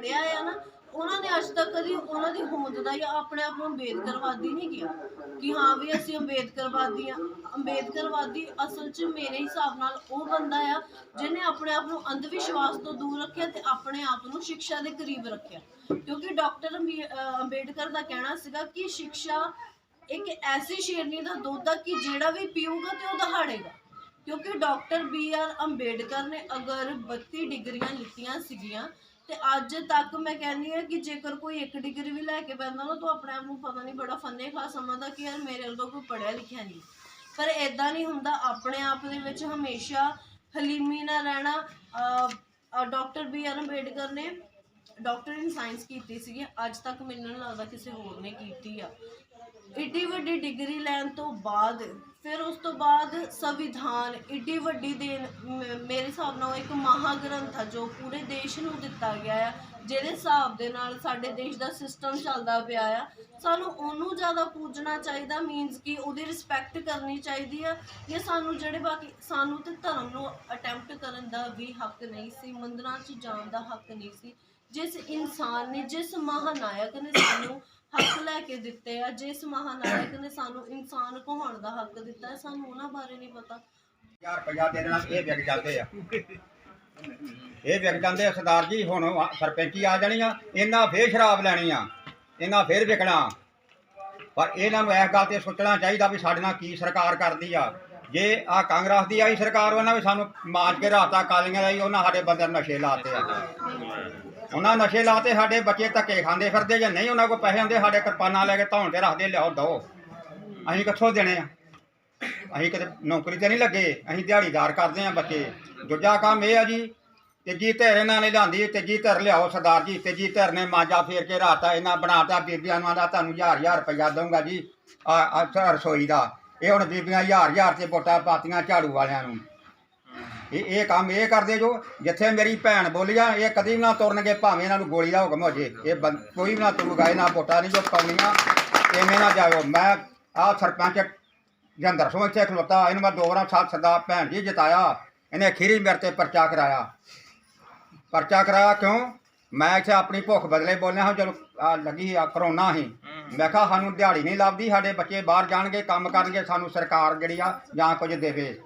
ਪੜਿਆ ਆ ਨਾ, ਉਹਨਾਂ ਨੇ ਅੱਜ ਤੱਕ ਕਦੀ ਉਹਨਾਂ ਦੀ ਹੋਂਦ ਦਾ ਜਾਂ ਆਪਣੇ ਆਪ ਨੂੰ ਅੰਬੇਦਕਰਵਾਦੀ ਨਹੀਂ ਕਿਹਾ ਕਿ ਹਾਂ ਵੀ ਅਸੀਂ ਅੰਬੇਦਕਰਵਾਦੀ ਆ। ਅੰਬੇਦਕਰਵਾਦੀ ਅਸਲ 'ਚ ਮੇਰੇ ਹਿਸਾਬ ਨਾਲ ਉਹ ਬੰਦਾ ਆ ਜਿਹਨੇ ਆਪਣੇ ਆਪ ਨੂੰ ਅੰਧ ਵਿਸ਼ਵਾਸ ਤੋਂ ਦੂਰ ਰੱਖਿਆ ਤੇ ਆਪਣੇ ਆਪ ਨੂੰ ਸਿੱਖਿਆ ਦੇ ਕਰੀਬ ਰੱਖਿਆ। ਕਿਉਂਕਿ ਡਾਕਟਰ ਅੰਬੇਦਕਰ ਦਾ ਕਹਿਣਾ ਸੀਗਾ ਕਿ ਸਿੱਖਿਆ ਇੱਕ ਐਸੀ ਸ਼ੇਰਨੀ ਦਾ ਦੁੱਧ ਆ ਕਿ ਜਿਹੜਾ ਵੀ ਪੀਊਗਾ ਤੇ ਉਹ ਦਹਾੜੇਗਾ। ਕਿਉਂਕਿ ਡਾਕਟਰ ਬੀ ਆਰ ਅੰਬੇਡਕਰ ਨੇ ਅਗਰ 32 ਡਿਗਰੀਆਂ ਲਿੱਤੀਆਂ ਸੀਗੀਆਂ ਤੇ ਅੱਜ ਤੱਕ ਮੈਂ ਕਹਿੰਦੀ ਹਾਂ ਕਿ ਜੇਕਰ ਕੋਈ ਇੱਕ ਡਿਗਰੀ ਵੀ ਲੈ ਕੇ ਬੈਠਦਾ ਨਾ, ਤਾਂ ਆਪਣੇ ਆਪ ਨੂੰ ਪਤਾ ਨਹੀਂ ਬੜਾ ਫੰਨੇ ਖਾ ਸਮਝਦਾ ਕਿ ਯਾਰ ਮੇਰੇ ਵਰਗਾ ਕੋਈ ਪੜਿਆ ਲਿਖਿਆ ਨਹੀਂ। ਪਰ ਇਦਾਂ ਨਹੀਂ ਹੁੰਦਾ, ਆਪਣੇ ਆਪ ਦੇ ਵਿੱਚ ਹਮੇਸ਼ਾ ਹਲੀਮੀ ਨਾਲ ਰਹਿਣਾ ਡਾਕਟਰ ਬੀ ਆਰ ਅੰਬੇਡਕਰ ਨੇ ਡਾਕਟਰ ਇਨ ਸਾਇੰਸ ਕੀਤੀ ਸੀਗੀ। ਅੱਜ ਤੱਕ ਮੈਨੂੰ ਨਹੀਂ ਲੱਗਦਾ ਕਿਸੇ ਹੋਰ ਨੇ ਕੀਤੀ ਆ। ਏਡੀ ਵੱਡੀ ਡਿਗਰੀ ਲੈਣ ਤੋਂ ਬਾਅਦ, ਫਿਰ ਉਸ ਤੋਂ ਬਾਅਦ ਸੰਵਿਧਾਨ ਏਡੀ ਵੱਡੀ ਦੇਣ ਮੇਰੇ ਹਿਸਾਬ ਨਾਲ ਉਹ ਇੱਕ ਮਹਾਗ੍ਰੰਥ ਆ ਜੋ ਪੂਰੇ ਦੇਸ਼ ਨੂੰ ਦਿੱਤਾ ਗਿਆ ਆ, ਜਿਹਦੇ ਹਿਸਾਬ ਦੇ ਨਾਲ ਸਾਡੇ ਦੇਸ਼ ਦਾ ਸਿਸਟਮ ਚੱਲਦਾ ਪਿਆ ਆ। ਸਾਨੂੰ ਉਹਨੂੰ ਜ਼ਿਆਦਾ ਪੂਜਣਾ ਚਾਹੀਦਾ ਮੀਨਸ ਕਿ ਉਹਦੀ ਰਿਸਪੈਕਟ ਕਰਨੀ ਚਾਹੀਦੀ ਆ, ਜਾਂ ਸਾਨੂੰ ਜਿਹੜੇ ਬਾਕੀ, ਸਾਨੂੰ ਤੇ ਧਰਮ ਨੂੰ ਅਟੈਂਪਟ ਕਰਨ ਦਾ ਵੀ ਹੱਕ ਨਹੀਂ ਸੀ, ਮੰਦਰਾਂ 'ਚ ਜਾਣ ਦਾ ਹੱਕ ਨਹੀਂ ਸੀ। ਜਿਸ ਇਨਸਾਨ ਨੇ ਜਿਸ ਮਹਾਨਾਇਕ ਨੇ ਸਾਨੂੰ ਹੱਕ ਲੈ ਕੇ ਦਿੱਤੇ ਆ ਜਿਸ ਮਹਾਨਾਇਕ ਨੇ ਸਾਨੂੰ ਇਨਸਾਨ ਕਹਾਉਣ ਦਾ ਹੱਕ ਦਿੱਤਾ ਹੈ, ਸਾਨੂੰ ਉਹਨਾਂ ਬਾਰੇ ਨਹੀਂ ਪਤਾ। ਹਜ਼ਾਰ ਰੁਪਇਆ ਦੇ ਦੇਣਾ ਇਹ ਵਿਕ ਜਾਂਦੇ ਆ। ਇਹ ਵਿਕ ਜਾਂਦੇ ਆ ਸਰਦਾਰ ਜੀ ਹੁਣ ਵਾ- ਸਰਪੰਚੀ ਆ ਜਾਣੀ ਆ ਇਹਨਾਂ ਫੇਰ ਸ਼ਰਾਬ ਲੈਣੀ ਆ ਇਹਨਾਂ ਫੇਰ ਵਿਕਣਾ। ਪਰ ਇਹਨਾਂ ਨੂੰ ਇਸ ਗੱਲ ਤੇ ਸੋਚਣਾ ਚਾਹੀਦਾ ਵੀ ਸਾਡੇ ਨਾਲ ਕੀ ਸਰਕਾਰ ਕਰਦੀ ਆ। ਜੇ ਆ ਕਾਂਗਰਸ ਦੀ ਆਈ ਸਰਕਾਰ ਉਹਨਾਂ ਵੀ ਸਾਨੂੰ ਮਾਰ ਕੇ ਰਾਤਾ ਕਾਲੀਆਂ ਲਈ ਉਹਨਾਂ ਸਾਡੇ ਬੰਦੇ ਨੂੰ ਨਸ਼ੇ ਲਾਤੇ ਆ। ਉਹਨਾਂ ਨਸ਼ੇ ਲਾਤੇ, ਸਾਡੇ ਬੱਚੇ ਧੱਕੇ ਖਾਂਦੇ ਫਿਰਦੇ ਜਾਂ ਨਹੀਂ, ਉਹਨਾਂ ਕੋਲ ਪੈਸੇ ਹੁੰਦੇ, ਸਾਡੇ ਕਿਰਪਾਨਾਂ ਲੈ ਕੇ ਧੌਣ ਤੇ ਰੱਖਦੇ, ਲਿਆਓ ਦੋ ਅਸੀਂ ਕਿੱਥੋਂ ਦੇਣੇ ਆ? ਅਸੀਂ ਕਿਤੇ ਨੌਕਰੀ ਤੇ ਨਹੀਂ ਲੱਗੇ, ਅਸੀਂ ਦਿਹਾੜੀਦਾਰ ਕਰਦੇ ਆ ਬੱਚੇ। ਦੂਜਾ ਕੰਮ ਇਹ ਆ ਜੀ, ਤੀਜੀ ਧਿਰ ਇਹਨਾਂ ਨੇ ਲਿਆਂਦੀ, ਤੀਜੀ ਧਿਰ ਲਿਆਓ ਸਰਦਾਰ ਜੀ, ਤੀਜੀ ਧਿਰ ਨੇ ਮਾਂਜਾ ਫੇਰ ਕੇ ਰਾਤਾ ਇਹਨਾਂ ਬਣਾਤਾ, ਬੀਬੀਆਂ ਨੂੰ ਦਾ ਤੁਹਾਨੂੰ ਹਜ਼ਾਰ ਹਜ਼ਾਰ ਰੁਪਇਆ ਦਊਂਗਾ ਜੀ, ਆ ਰਸੋਈ ਦਾ। ਇਹ ਹੁਣ ਬੀਬੀਆਂ ਹਜ਼ਾਰ ਹਜ਼ਾਰ ਤੇ ਵੋਟਾਂ ਪਾਤੀਆਂ ਝਾੜੂ ਵਾਲਿਆਂ ਨੂੰ। ਇਹ ਇਹ ਕੰਮ ਇਹ ਕਰਦੇ ਜੋ ਜਿੱਥੇ ਮੇਰੀ ਭੈਣ ਬੋਲੀ ਆ ਇਹ ਕਦੀ ਵੀ ਨਾ ਤੁਰਨਗੇ ਭਾਵੇਂ ਇਹਨਾਂ ਨੂੰ ਗੋਲੀ ਦਾ ਹੁਕਮ ਹੋ ਜੇ। ਇਹ ਬੰ- ਕੋਈ ਵੀ ਨਾ ਤੁਰੂਗਾ ਇਹਨਾਂ ਵੋਟਾਂ ਨਹੀਂ ਜੋ ਪਾਉਣੀਆਂ ਐਵੇਂ ਨਾ ਜਾਓ ਮੈਂ ਆ ਸਰਪੰਚ ਜੰਦਰ ਸਿੰਘ ਇੱਥੇ ਖਲੋਤਾ ਇਹਨੂੰ ਮੈਂ ਦੋ ਵਾਰਾਂ ਸਾਥ ਸਦਾ ਭੈਣ ਜੀ ਜਿਤਾਇਆ। ਇਹਨੇ ਖੀਰੀ ਮੇਰੇ ਤੇ ਪਰਚਾ ਕਰਾਇਆ। ਪਰਚਾ ਕਰਾਇਆ ਕਿਉਂ? ਮੈਂ ਇੱਥੇ ਆਪਣੀ ਭੁੱਖ ਬਦਲੇ ਬੋਲਿਆ ਹਾਂ ਜਦੋਂ ਆ ਲੱਗੀ ਆ ਕਰੋਨਾ ਸੀ ਮੈਂ ਕਿਹਾ ਸਾਨੂੰ ਦਿਹਾੜੀ ਨਹੀਂ ਲੱਭਦੀ ਸਾਡੇ ਬੱਚੇ ਬਾਹਰ ਜਾਣਗੇ ਕੰਮ ਕਰਨਗੇ ਸਾਨੂੰ ਸਰਕਾਰ ਜਿਹੜੀ ਆ ਜਾਂ ਕੁਝ ਦੇਵੇ।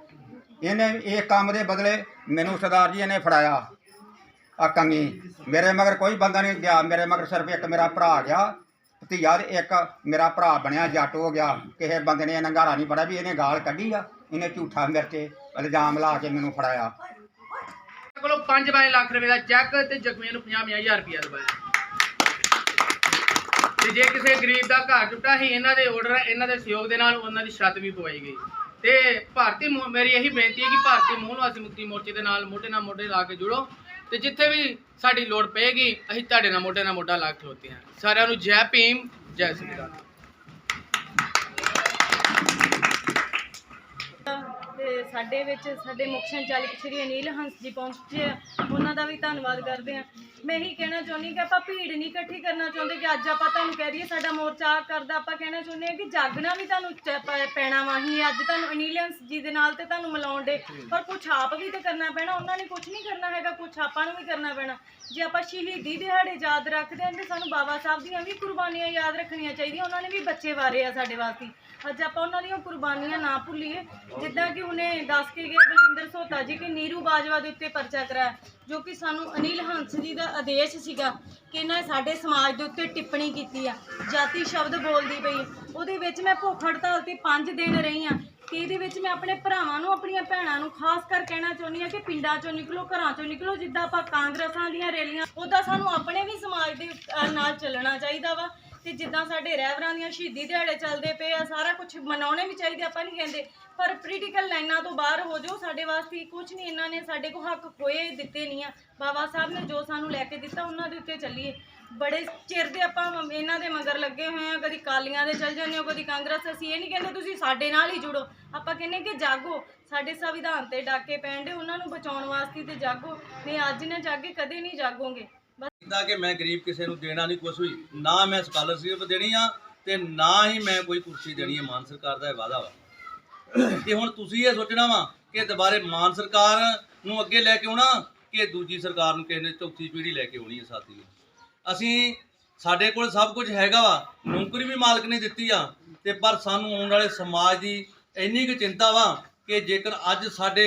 ਇਹਨੇ ਇਹ ਕੰਮ ਦੇ ਬਦਲੇ ਮੈਨੂੰ ਸਰਦਾਰ ਜੀ ਇਹਨੇ ਫੜਾਇਆ। ਆ ਕੰਗੀ ਮੇਰੇ ਮਗਰ ਕੋਈ ਬੰਦਾ ਨਹੀਂ ਗਿਆ। ਮੇਰੇ ਮਗਰ ਸਿਰਫ ਇੱਕ ਮੇਰਾ ਭਰਾ ਗਿਆ। ਭਤੀਜਾ ਤੇ ਇੱਕ ਮੇਰਾ ਭਰਾ ਬਣਿਆ, ਜੱਟ ਹੋ ਗਿਆ। ਕਿਸੇ ਬੰਦੇ ਨੇ ਨੰਗਾਰਾ ਨਹੀਂ ਫੜਿਆ ਵੀ ਇਹਨੇ ਗਾਲ ਕੱਢੀ ਆ। ਇਹਨੇ ਝੂਠਾ ਮੇਰੇ ਤੇ ਇਲਜ਼ਾਮ ਲਾ ਕੇ ਮੈਨੂੰ ਫੜਾਇਆ। ਕੋਲੋਂ 5 ਲੱਖ ਰੁਪਏ ਦਾ ਚੈੱਕ ਤੇ ਜ਼ਖਮੀਆਂ ਨੂੰ 50 ਹਜ਼ਾਰ ਰੁਪਇਆ ਦਵਾਇਆ ਤੇ ਜੇ ਕਿਸੇ ਗਰੀਬ ਦਾ ਘਰ ਟੁੱਟਾ ਸੀ, ਇਹਨਾਂ ਦੇ ਆਰਡਰ ਇਹਨਾਂ ਦੇ ਸਹਿਯੋਗ ਦੇ ਨਾਲ ਉਹਨਾਂ ਦੀ ਛੱਤ ਵੀ ਪਵਾਈ ਗਈ। ਤੇ ਭਾਰਤੀ ਮੋ- ਮੇਰੀ ਇਹੀ ਬੇਨਤੀ ਹੈ ਕਿ ਭਾਰਤੀ ਮੂਲ ਨਿਵਾਸੀ ਮੁਕਤੀ ਮੋਰਚੇ ਦੇ ਨਾਲ ਮੋਢੇ ਨਾਲ ਮੋਢੇ ਲਾ ਕੇ ਜੁੜੋ ਤੇ ਜਿੱਥੇ ਵੀ ਸਾਡੀ ਲੋੜ ਪਏਗੀ, ਅਸੀਂ ਤੁਹਾਡੇ ਨਾਲ ਮੋਢੇ ਨਾਲ ਮੋਢਾ ਲਾ ਕੇ ਖਲੋਤੇ ਹਾਂ। ਸਾਰਿਆਂ ਨੂੰ ਜੈ ਭੀਮ, ਜੈ ਸ਼੍ਰੀ ਰਾਮ ਸਾਡੇ ਵਿੱਚ, ਸਾਡੇ ਮੁੱਖ ਸੰਚਾਲਕ ਸ਼੍ਰੀ ਅਨੀਲ ਹੰਸ ਜੀ ਪਹੁੰਚੇ ਆ। ਉਹਨਾਂ ਦਾ ਵੀ ਧੰਨਵਾਦ ਕਰਦੇ ਆ। ਮੈਂ ਇਹੀ ਕਹਿਣਾ ਚਾਹੁੰਦੀ ਕਿ ਆਪਾਂ ਭੀੜ ਨਹੀਂ ਇਕੱਠੀ ਕਰਨਾ ਚਾਹੁੰਦੇ ਕਿ ਅੱਜ ਆਪਾਂ ਤੁਹਾਨੂੰ ਕਹਿ ਦਈਏ ਸਾਡਾ ਮੋਰਚਾ ਆਹ ਕਰਦਾ। ਆਪਾਂ ਕਹਿਣਾ ਚਾਹੁੰਦੇ ਆ ਕਿ ਜਾਗਣਾ ਵੀ ਤੁਹਾਨੂੰ ਪੈਣਾ ਵਾਹੀ ਅੱਜ ਤੁਹਾਨੂੰ ਅਨੀਲ ਹੰਸ ਜੀ ਦੇ ਨਾਲ ਤੇ ਤੁਹਾਨੂੰ ਮਿਲਾਉਣ ਦੇ। ਪਰ ਕੁਝ ਆਪ ਵੀ ਤੇ ਕਰਨਾ ਪੈਣਾ। ਉਹਨਾਂ ਨੇ ਕੁਝ ਨਹੀਂ ਕਰਨਾ ਹੈਗਾ ਕੁਝ ਆਪਾਂ ਨੂੰ ਵੀ ਕਰਨਾ ਪੈਣਾ। ਜੇ ਆਪਾਂ ਸ਼ਹੀਦੀ ਦਿਹਾੜੇ ਯਾਦ ਰੱਖਦੇ ਹਾਂ ਤੇ ਸਾਨੂੰ ਬਾਬਾ ਸਾਹਿਬ ਦੀਆਂ ਵੀ ਕੁਰਬਾਨੀਆਂ ਯਾਦ ਰੱਖਣੀਆਂ ਚਾਹੀਦੀਆਂ। ਉਹਨਾਂ ਨੇ ਵੀ ਬੱਚੇ ਵਾਰੇ ਆ ਸਾਡੇ ਵਾਸਤੇ। ਅੱਜ ਆਪਾਂ ਉਹਨਾਂ ਦੀਆਂ ਕੁਰਬਾਨੀਆਂ ਨਾ ਭੁੱਲੀਏ। ਜਿੱਦਾਂ ਕਿ ਉਹਨੇ ਦੱਸ ਕੇ ਗਏ ਬਲਵਿੰਦਰ ਸੋਤਾ ਜੀ ਕਿ ਨੀਰੂ ਬਾਜਵਾ ਦੇ ਉੱਤੇ ਪਰਚਾ ਕਰਾਇਆ, ਜੋ ਕਿ ਸਾਨੂੰ ਅਨਿਲ ਹੰਸ ਜੀ ਦਾ ਆਦੇਸ਼ ਸੀਗਾ ਕਿ ਇਹਨਾਂ ਨੇ ਸਾਡੇ ਸਮਾਜ ਦੇ ਉੱਤੇ ਟਿੱਪਣੀ ਕੀਤੀ ਆ। ਜਾਤੀ ਸ਼ਬਦ ਬੋਲਦੀ ਪਈ ਉਹਦੇ ਵਿੱਚ ਮੈਂ ਭੁੱਖ ਹੜਤਾਲ ਤੇ 5 ਦਿਨ ਰਹੀ ਆ ਕਿ ਇਹਦੇ ਵਿੱਚ ਮੈਂ ਆਪਣੇ ਭਰਾਵਾਂ ਨੂੰ, ਆਪਣੀਆਂ ਭੈਣਾਂ ਨੂੰ ਖਾਸ ਕਰ ਕਹਿਣਾ ਚਾਹੁੰਦੀ ਆ ਕਿ ਪਿੰਡਾਂ ਚੋਂ ਨਿਕਲੋ, ਘਰਾਂ ਚੋਂ ਨਿਕਲੋ, ਜਿੱਦਾਂ ਆਪਾਂ ਕਾਂਗਰਸਾਂ ਦੀਆਂ ਰੈਲੀਆਂ ਉੱਦਾਂ ਸਾਨੂੰ ਆਪਣੇ ਵੀ ਸਮਾਜ ਦੇ ਨਾਲ ਚੱਲਣਾ ਚਾਹੀਦਾ ਵਾ। ਤੇ ਜਿੱਦਾਂ ਸਾਡੇ ਰਹਿਬਰਾਂ ਦੀਆਂ ਸ਼ਹੀਦੀ ਦਿਹਾੜੇ ਚੱਲਦੇ ਪਏ ਆ, ਸਾਰਾ ਕੁਝ ਮਨਾਉਣੇ ਵੀ ਚਾਹੀਦੇ ਆਪਾਂ ਨਹੀਂ ਕਹਿੰਦੇ। ਪਰ ਪੋਲੀਟੀਕਲ ਲਾਈਨਾਂ ਤੋਂ ਬਾਹਰ ਹੋ ਜਾਓ, ਸਾਡੇ ਵਾਸਤੇ ਕੁਝ ਨਹੀਂ ਇਹਨਾਂ ਨੇ ਸਾਡੇ ਕੋ ਹੱਕ ਕੋਏ ਦਿੱਤੇ ਨਹੀਂ ਆ। ਬਾਬਾ ਸਾਹਿਬ ਨੇ ਜੋ ਸਾਨੂੰ ਲੈ ਕੇ ਦਿੱਤਾ, ਉਹਨਾਂ ਦੇ ਉੱਤੇ ਚੱਲੀਏ। ਬੜੇ ਚਿਰ ਦੇ ਆਪਾਂ ਇਹਨਾਂ ਦੇ ਮਗਰ ਲੱਗੇ ਹੋਏ ਆ, ਕਦੀ ਕਾਲੀਆਂ ਦੇ ਚੱਲ ਜਾਂਦੇ ਹੋ, ਕਦੀ ਕਾਂਗਰਸ, ਅਸੀਂ ਇਹ ਨਹੀਂ ਕਹਿੰਦੇ ਤੁਸੀਂ ਸਾਡੇ ਨਾਲ ਹੀ ਜੁੜੋ। ਆਪਾਂ ਕਹਿੰਦੇ ਕਿ ਜਾਗੋ, ਸਾਡੇ ਸੰਵਿਧਾਨ ਤੇ ਡਾਕੇ ਪੈਣ ਦੇ ਉਹਨਾਂ ਨੂੰ ਬਚਾਉਣ ਵਾਸਤੇ ਤੇ ਜਾਗੋ। ਨਹੀਂ, ਅੱਜ ਨਾ ਜਾਗੇ, ਕਦੇ ਨਹੀਂ ਜਾਗੋਗੇ। ਕੀਤਾ ਕਿ ਮੈਂ ਗਰੀਬ ਕਿਸੇ ਨੂੰ ਦੇਣਾ ਨਹੀਂ, ਕੁਛ ਵੀ। ਨਾ ਮੈਂ ਸਕਾਲਰਸ਼ਿਪ ਦੇਣੀ ਆ ਤੇ ਨਾ ਹੀ ਮੈਂ ਕੋਈ ਕੁਰਸੀ ਦੇਣੀ ਹੈ ਮਾਨ ਸਰਕਾਰ ਦਾ ਇਹ ਵਾਅਦਾ ਵਾ। ਤੇ ਹੁਣ ਤੁਸੀਂ ਇਹ ਸੋਚਣਾ ਵਾ ਕਿ ਦੁਬਾਰੇ ਮਾਨ ਸਰਕਾਰ ਨੂੰ ਅੱਗੇ ਲੈ ਕੇ ਆਉਣਾ ਕਿ ਦੂਜੀ ਸਰਕਾਰ ਨੂੰ ਕਿਸੇ ਨੇ ਚੌਥੀ ਪੀੜ੍ਹੀ ਲੈ ਕੇ ਆਉਣੀ ਹੈ ਸਾਥੀ ਅਸੀਂ ਸਾਡੇ ਕੋਲ ਸਭ ਕੁਝ ਹੈਗਾ ਵਾ, ਨੌਕਰੀ ਵੀ ਮਾਲਕ ਨੇ ਦਿੱਤੀ ਆ, ਤੇ ਪਰ ਸਾਨੂੰ ਆਉਣ ਵਾਲੇ ਸਮਾਜ ਦੀ ਇੰਨੀ ਕੁ ਚਿੰਤਾ ਵਾ ਕਿ ਜੇਕਰ ਅੱਜ ਸਾਡੇ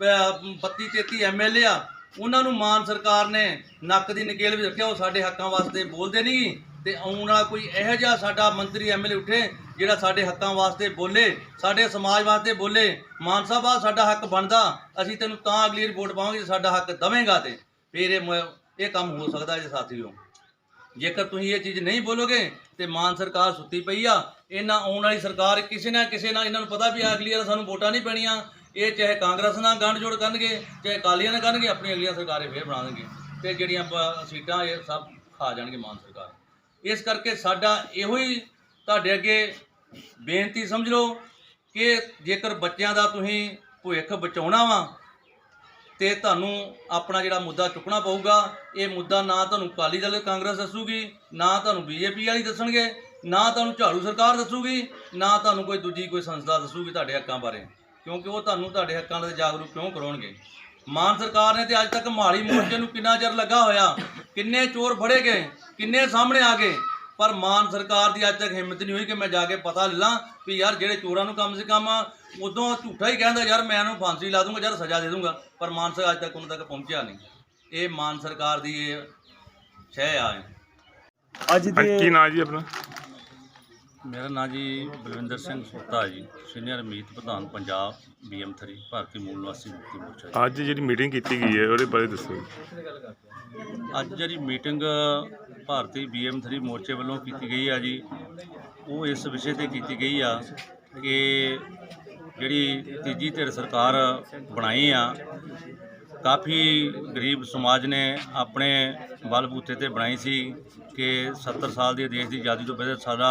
32 33 ਐਮਐਲਏ ਆ ਉਹਨਾਂ ਨੂੰ ਮਾਨ ਸਰਕਾਰ ਨੇ ਨੱਕ ਦੀ ਨਕੇਲ ਵਿੱਚ ਰੱਖਿਆ, ਉਹ ਸਾਡੇ ਹੱਕਾਂ ਵਾਸਤੇ ਬੋਲਦੇ ਨਹੀਂ। ਤੇ ਆਉਣ ਵਾਲਾ ਕੋਈ ਇਹੋ ਜਿਹਾ ਸਾਡਾ ਮੰਤਰੀ ਐਮਐਲਏ ਉੱਠੇ, ਜਿਹੜਾ ਸਾਡੇ ਹੱਕਾਂ ਵਾਸਤੇ ਬੋਲੇ, ਸਾਡੇ ਸਮਾਜ ਵਾਸਤੇ ਬੋਲੇ, ਮਾਨ ਸਾਹਿਬ ਆ ਸਾਡਾ ਹੱਕ ਬਣਦਾ, ਅਸੀਂ ਤੈਨੂੰ ਤਾਂ ਅਗਲੀ ਰਿਪੋਰਟ ਪਾਵਾਂਗੇ ਸਾਡਾ ਹੱਕ ਦਵੇਂਗਾ ਤੇ। ਫਿਰ ਇਹ ਮ- ਇਹ ਕੰਮ ਹੋ ਸਕਦਾ ਜੀ ਸਾਥੀਓ। ਜੇਕਰ ਤੁਸੀਂ ਇਹ ਚੀਜ਼ ਨਹੀਂ ਬੋਲੋਗੇ ਤੇ ਮਾਨ ਸਰਕਾਰ ਸੁੱਤੀ ਪਈ ਆ, ਇਹਨਾਂ ਆਉਣ ਵਾਲੀ ਸਰਕਾਰ ਕਿਸੇ ਨਾ ਕਿਸੇ ਨਾਲ, ਇਹਨਾਂ ਨੂੰ ਪਤਾ ਵੀ ਅਗਲੀ ਵਾਰ ਸਾਨੂੰ ਵੋਟਾਂ ਨਹੀਂ ਪੈਣੀਆਂ ਇਹ ਚਾਹੇ ਕਾਂਗਰਸ ਨਾਲ ਗੰਢ ਜੋੜ ਕਰਨਗੇ, ਚਾਹੇ ਅਕਾਲੀਆਂ ਨਾਲ ਕਰਨਗੇ, ਆਪਣੀ ਅਗਲੀਆਂ ਸਰਕਾਰੇ ਫੇਰ ਬਣਾ ਦੇਣਗੇ। ਤੇ ਜਿਹੜੀਆਂ ਪ- ਸੀਟਾਂ, ਇਹ ਸਭ ਖਾ ਜਾਣਗੇ ਮਾਨ ਸਰਕਾਰ। ਇਸ ਕਰਕੇ ਸਾਡਾ ਇਹੋ ਹੀ ਤੁਹਾਡੇ ਅੱਗੇ ਬੇਨਤੀ ਸਮਝ ਲਓ ਕਿ ਜੇਕਰ ਬੱਚਿਆਂ ਦਾ ਤੁਸੀਂ ਭਵਿੱਖ ਬਚਾਉਣਾ ਵਾ, ਤੇ ਤੁਹਾਨੂੰ ਆਪਣਾ ਜਿਹੜਾ ਮੁੱਦਾ ਚੁੱਕਣਾ ਪਊਗਾ, ਇਹ ਮੁੱਦਾ ਨਾ ਤੁਹਾਨੂੰ ਅਕਾਲੀ ਦਲ, ਕਾਂਗਰਸ ਦੱਸੂਗੀ, ਨਾ ਤੁਹਾਨੂੰ ਬੀਜੇਪੀ ਵਾਲੀ ਦੱਸਣਗੇ, ਨਾ ਤੁਹਾਨੂੰ ਝਾੜੂ ਸਰਕਾਰ ਦੱਸੂਗੀ, ਨਾ ਤੁਹਾਨੂੰ ਕੋਈ ਦੂਜੀ ਕੋਈ ਸੰਸਥਾ ਦੱਸੂਗੀ ਤੁਹਾਡੇ ਹੱਕਾਂ ਬਾਰੇ। ਕਿਉਂਕਿ ਉਹ ਤੁਹਾਨੂੰ ਤੁਹਾਡੇ ਹੱਕਾਂ ਦੇ ਜਾਗਰੂਕ ਕਿਉਂ ਕਰਾਉਣਗੇ? ਮਾਨ ਸਰਕਾਰ ਨੇ ਤੇ ਅੱਜ ਤੱਕ ਮਾੜੀ ਮੋਰਚੇ ਨੂੰ ਕਿੰਨਾ ਚਿਰ ਲੱਗਾ ਹੋਇਆ? ਕਿੰਨੇ ਚੋਰ ਫੜੇ ਗਏ? ਕਿੰਨੇ ਸਾਹਮਣੇ ਆ ਗਏ? ਪਰ ਮਾਨ ਸਰਕਾਰ ਦੀ ਅੱਜ ਤੱਕ ਹਿੰਮਤ ਨਹੀਂ ਹੋਈ ਕਿ ਮੈਂ ਜਾ ਕੇ ਪਤਾ ਲੈ ਲਾਂ ਵੀ ਯਾਰ ਜਿਹੜੇ ਚੋਰਾਂ ਨੂੰ ਕਮ ਸੇ ਕਮ ਉਦੋਂ ਝੂਠਾ ਹੀ ਕਹਿੰਦਾ ਯਾਰ ਮੈਂ ਇਹਨੂੰ ਫਾਂਸੀ ਲਾ ਦੂੰਗਾ ਯਾਰ ਸਜ਼ਾ ਦੇ ਦੂੰਗਾ। ਪਰ ਮਾਨ ਸਰਕਾਰ ਅੱਜ ਤੱਕ ਉਹਨਾਂ ਤੱਕ ਪਹੁੰਚਿਆ ਨਹੀਂ। ਇਹ ਮਾਨ ਸਰਕਾਰ ਦੀ ਇਹ ਸ਼ੈ ਆ। ਅੱਜ ਹਾਂਜੀ, ਕੀ ਨਾਂ ਜੀ ਆਪਣਾ? ਮੇਰਾ ਨਾਂ ਜੀ ਬਲਵਿੰਦਰ ਸਿੰਘ ਸੋਤਾ ਜੀ ਸੀਨੀਅਰ ਮੀਤ ਪ੍ਰਧਾਨ ਪੰਜਾਬ ਬੀਐਮ3 ਭਾਰਤੀ ਮੂਲ ਨਿਵਾਸੀ ਮੁਕਤੀ ਮੋਰਚਾ ਅੱਜ ਜਿਹੜੀ ਮੀਟਿੰਗ ਕੀਤੀ ਗਈ ਹੈ ਉਹਦੇ ਬਾਰੇ ਦੱਸੋ। ਅੱਜ ਜਿਹੜੀ ਮੀਟਿੰਗ ਭਾਰਤੀ ਬੀਐਮ3 ਮੋਰਚੇ ਵੱਲੋਂ ਕੀਤੀ ਗਈ ਆ ਜੀ ਉਹ ਇਸ ਵਿਸ਼ੇ ਤੇ ਕੀਤੀ ਗਈ ਆ ਕਿ ਜਿਹੜੀ ਤੀਜੀ ਧਿਰ ਸਰਕਾਰ ਬਣਾਈ ਆ ਕਾਫੀ ਗਰੀਬ ਸਮਾਜ ਨੇ ਆਪਣੇ ਬਲਬੂਤੇ ਤੇ ਬਣਾਈ ਸੀ ਕਿ 70 ਸਾਲ ਦੇ ਦੇਸ਼ ਦੀ ਆਜ਼ਾਦੀ ਤੋਂ ਪਹਿਲਾਂ ਸਾਡਾ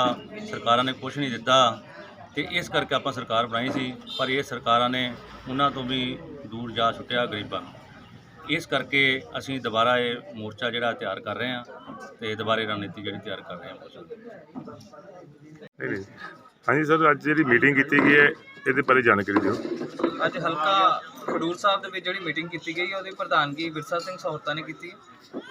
ਸਰਕਾਰਾਂ ਨੇ ਕੁਝ ਨਹੀਂ ਦਿੱਤਾ ਤੇ ਇਸ ਕਰਕੇ ਆਪਾਂ ਸਰਕਾਰ ਬਣਾਈ ਸੀ ਪਰ ਇਹ ਸਰਕਾਰਾਂ ਨੇ ਉਹਨਾਂ ਤੋਂ ਵੀ ਦੂਰ ਜਾ ਛੁੱਟਿਆ ਗਰੀਬਾਂ ਨੂੰ। ਇਸ ਕਰਕੇ ਅਸੀਂ ਦੁਬਾਰਾ ਇਹ ਮੋਰਚਾ ਜਿਹੜਾ ਤਿਆਰ ਕਰ ਰਹੇ ਹਾਂ ਤੇ ਦੁਬਾਰੇ ਰਣਨੀਤੀ ਜਿਹੜੀ ਤਿਆਰ ਕਰ ਰਹੇ ਹਾਂ ਹਾਂਜੀ ਸਰ ਅੱਜ ਜਿਹੜੀ ਮੀਟਿੰਗ ਕੀਤੀ ਗਈ ਹੈ ਇਹਦੇ ਬਾਰੇ ਜਾਣਕਾਰੀ ਦਿਓ। ਅੱਜ ਹਲਕਾ ਖਡੂਰ ਸਾਹਿਬ ਦੇ ਵਿੱਚ ਜਿਹੜੀ ਮੀਟਿੰਗ ਕੀਤੀ ਗਈ ਹੈ ਉਹਦੀ ਪ੍ਰਧਾਨਗੀ ਵਿਰਸਾ ਸਿੰਘ ਸਹੋਤਾ ਨੇ ਕੀਤੀ।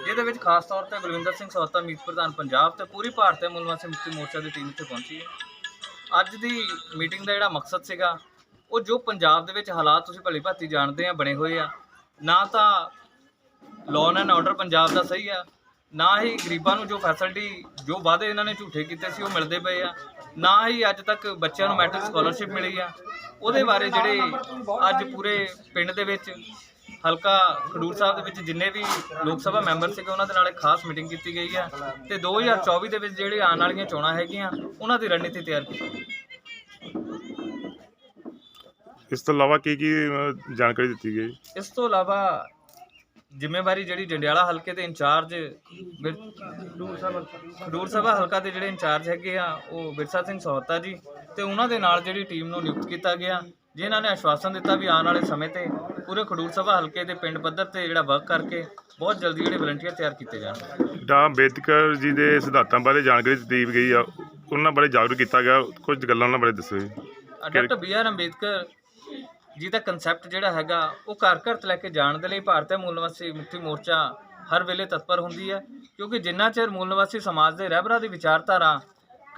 ਜਿਹਦੇ ਵਿੱਚ ਖਾਸ ਤੌਰ ਤੇ ਬਲਵਿੰਦਰ ਸਿੰਘ ਸਹੋਤਾ ਮੀਤ ਪ੍ਰਧਾਨ ਪੰਜਾਬ ਤੇ ਪੂਰੀ ਭਾਰਤ ਮੂਲ ਨਿਵਾਸੀ ਮੁਕਤੀ ਮੋਰਚਾ ਦੀ ਟੀਮ ਇੱਥੇ ਪਹੁੰਚੀ ਹੈ। ਅੱਜ ਦੀ ਮੀਟਿੰਗ ਦਾ ਜਿਹੜਾ ਮਕਸਦ ਸੀਗਾ, ਉਹ ਜੋ ਪੰਜਾਬ ਦੇ ਵਿੱਚ ਹਾਲਾਤ ਤੁਸੀਂ ਭਲੀ ਭਾਂਤੀ ਜਾਣਦੇ ਆ, ਬਣੇ ਹੋਏ ਆ, ਨਾ ਤਾਂ ਲਾਅ ਐਂਡ ਆਰਡਰ ਪੰਜਾਬ ਦਾ ਸਹੀ ਆ ਨਾ ਹੀ ਗਰੀਬਾਂ ਨੂੰ ਜੋ ਫੈਸਿਲਿਟੀ ਜੋ ਵਾਅਦੇ ਇਹਨਾਂ ਨੇ ਝੂਠੇ ਕੀਤੇ ਸੀ ਉਹ ਮਿਲਦੇ ਪਏ ਆ। ਨਾ ਹੀ ਅੱਜ ਤੱਕ ਬੱਚਿਆਂ ਨੂੰ ਮੈਟ੍ਰਿਕ ਸਕਾਲਰਸ਼ਿਪ ਮਿਲੀ ਆ। ਉਹਦੇ ਬਾਰੇ ਜਿਹੜੇ ਅੱਜ ਪੂਰੇ ਪਿੰਡ ਦੇ ਵਿੱਚ ਹਲਕਾ ਖਡੂਰ ਸਾਹਿਬ ਦੇ ਵਿੱਚ ਜਿੰਨੇ ਵੀ ਲੋਕ ਸਭਾ ਮੈਂਬਰ ਸੀਗੇ ਉਹਨਾਂ ਦੇ ਨਾਲ ਇੱਕ ਖਾਸ ਮੀਟਿੰਗ ਕੀਤੀ ਗਈ ਆ ਤੇ 2024 ਦੇ ਵਿੱਚ ਜਿਹੜੇ ਆਉਣ ਵਾਲੀਆਂ ਚੋਣਾਂ ਹੈਗੀਆਂ ਉਹਨਾਂ ਦੀ ਰਣਨੀਤੀ ਤਿਆਰ ਕੀਤੀ ਗਈ। ਇਸ ਤੋਂ ਇਲਾਵਾ ਕੀ ਕੀ ਜਾਣਕਾਰੀ ਦਿੱਤੀ ਗਈ? ਇਸ ਤੋਂ ਇਲਾਵਾ ਜ਼ਿੰਮੇਵਾਰੀ ਜਿਹੜੀ ਜੰਡਿਆਲਾ ਹਲਕੇ ਦੇ ਇੰਚਾਰਜ ਖਡੂਰ ਸਭਾ ਹਲਕਾ ਦੇ ਜਿਹੜੇ ਇੰਚਾਰਜ ਹੈਗੇ ਆ ਉਹ ਵਿਰਸਾ ਸਿੰਘ ਸਹੋਤਾ ਜੀ ਤੇ ਉਹਨਾਂ ਦੇ ਨਾਲ ਜਿਹੜੀ ਟੀਮ ਨੂੰ ਨਿਯੁਕਤ ਕੀਤਾ ਗਿਆ। ਜਿਨ੍ਹਾਂ ਨੇ ਆਸ਼ਵਾਸਨ ਦਿੱਤਾ ਵੀ ਆਉਣ ਵਾਲੇ ਸਮੇਂ ਤੇ ਪੂਰੇ ਖਡੂਰ ਸਭਾ ਹਲਕੇ ਦੇ ਪਿੰਡ ਪੱਧਰ ਤੇ ਜਿਹੜਾ ਵਰਕ ਕਰਕੇ ਬਹੁਤ ਜਲਦੀ ਜਿਹੜੇ ਵਲੰਟੀਅਰ ਤਿਆਰ ਕੀਤੇ ਜਾਣਗੇ ਡਾ. ਅੰਬੇਦਕਰ ਜੀ ਦੇ ਸਿਧਾਂਤਾਂ ਬਾਰੇ ਜਾਣਕਾਰੀ ਦਿੱਤੀ ਗਈ ਆ ਉਹਨਾਂ ਬਾਰੇ ਜਾਗਰੂਕ ਕੀਤਾ ਗਿਆ ਕੁਝ ਗੱਲਾਂ ਉਹਨਾਂ ਬਾਰੇ ਦੱਸੋ ਜੀ। ਡਾਕਟਰ ਬੀ ਆਰ ਅੰਬੇਦਕਰ ਜਿਹਦਾ ਦਾ ਕਨਸੈਪਟ ਜਿਹੜਾ ਹੈਗਾ, ਉਹ ਘਰ ਘਰ ਤੋਂ ਲੈ ਕੇ ਜਾਣ ਦੇ ਲਈ ਭਾਰਤੀ ਮੂਲ ਨਿਵਾਸੀ ਮੁਕਤੀ ਮੋਰਚਾ ਹਰ ਵੇਲੇ ਤਤਪਰ ਹੁੰਦੀ ਹੈ। ਕਿਉਂਕਿ ਜਿੰਨਾ ਚਿਰ ਮੂਲ ਨਿਵਾਸੀ ਸਮਾਜ ਦੇ ਰਹਿਬਰਾਂ ਦੀ ਵਿਚਾਰਧਾਰਾ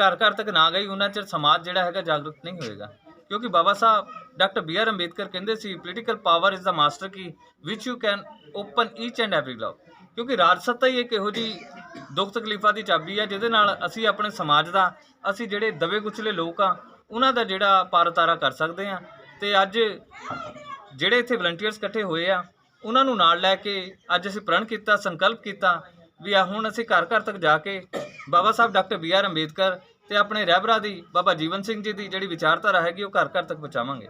ਘਰ ਘਰ ਤੱਕ ਨਾ ਗਈ ਉਹਨਾਂ ਚਿਰ ਸਮਾਜ ਜਿਹੜਾ ਹੈਗਾ ਜਾਗਰੂਕ ਨਹੀਂ ਹੋਏਗਾ। ਕਿਉਂਕਿ Babasaheb, doctor B R Ambedkar ਕਹਿੰਦੇ ਸੀ political power is the master key which you can open each and every lock ਕਿਉਂਕਿ ਰਾਜ ਸੱਤਾ ਹੀ ਇੱਕ ਇਹੋ ਜੀ ਦੁੱਖ ਤਕਲੀਫਾਂ ਦੀ ਚਾਬੀ ਹੈ, ਜਿਹਦੇ ਨਾਲ ਅਸੀਂ ਆਪਣੇ ਸਮਾਜ ਦਾ, ਅਸੀਂ ਜਿਹੜੇ ਦਬੇ ਕੁਚਲੇ ਲੋਕ ਆ ਉਹਨਾਂ ਦਾ ਜਿਹੜਾ ਪਾਰਤਾਰਾ ਕਰ ਸਕਦੇ ਆ ਤੇ ਅੱਜ ਜਿਹੜੇ ਇੱਥੇ ਵਲੰਟੀਅਰਸ ਇਕੱਠੇ ਹੋਏ ਆ, ਉਹਨਾਂ ਨੂੰ ਨਾਲ ਲੈ ਕੇ ਅੱਜ ਅਸੀਂ ਪ੍ਰਣ ਕੀਤਾ, ਸੰਕਲਪ ਕੀਤਾ ਵੀ ਆ ਹੁਣ ਅਸੀਂ ਘਰ ਘਰ ਤੱਕ ਜਾ ਕੇ Babasaheb doctor B R Ambedkar ਤੇ ਆਪਣੇ ਰਹਿਬਰਾ ਦੀ ਬਾਬਾ ਜੀਵਨ ਸਿੰਘ ਜੀ ਦੀ ਜਿਹੜੀ ਵਿਚਾਰਧਾਰਾ ਹੈਗੀ ਉਹ ਘਰ ਘਰ ਤੱਕ ਪਹੁੰਚਾਵਾਂਗੇ।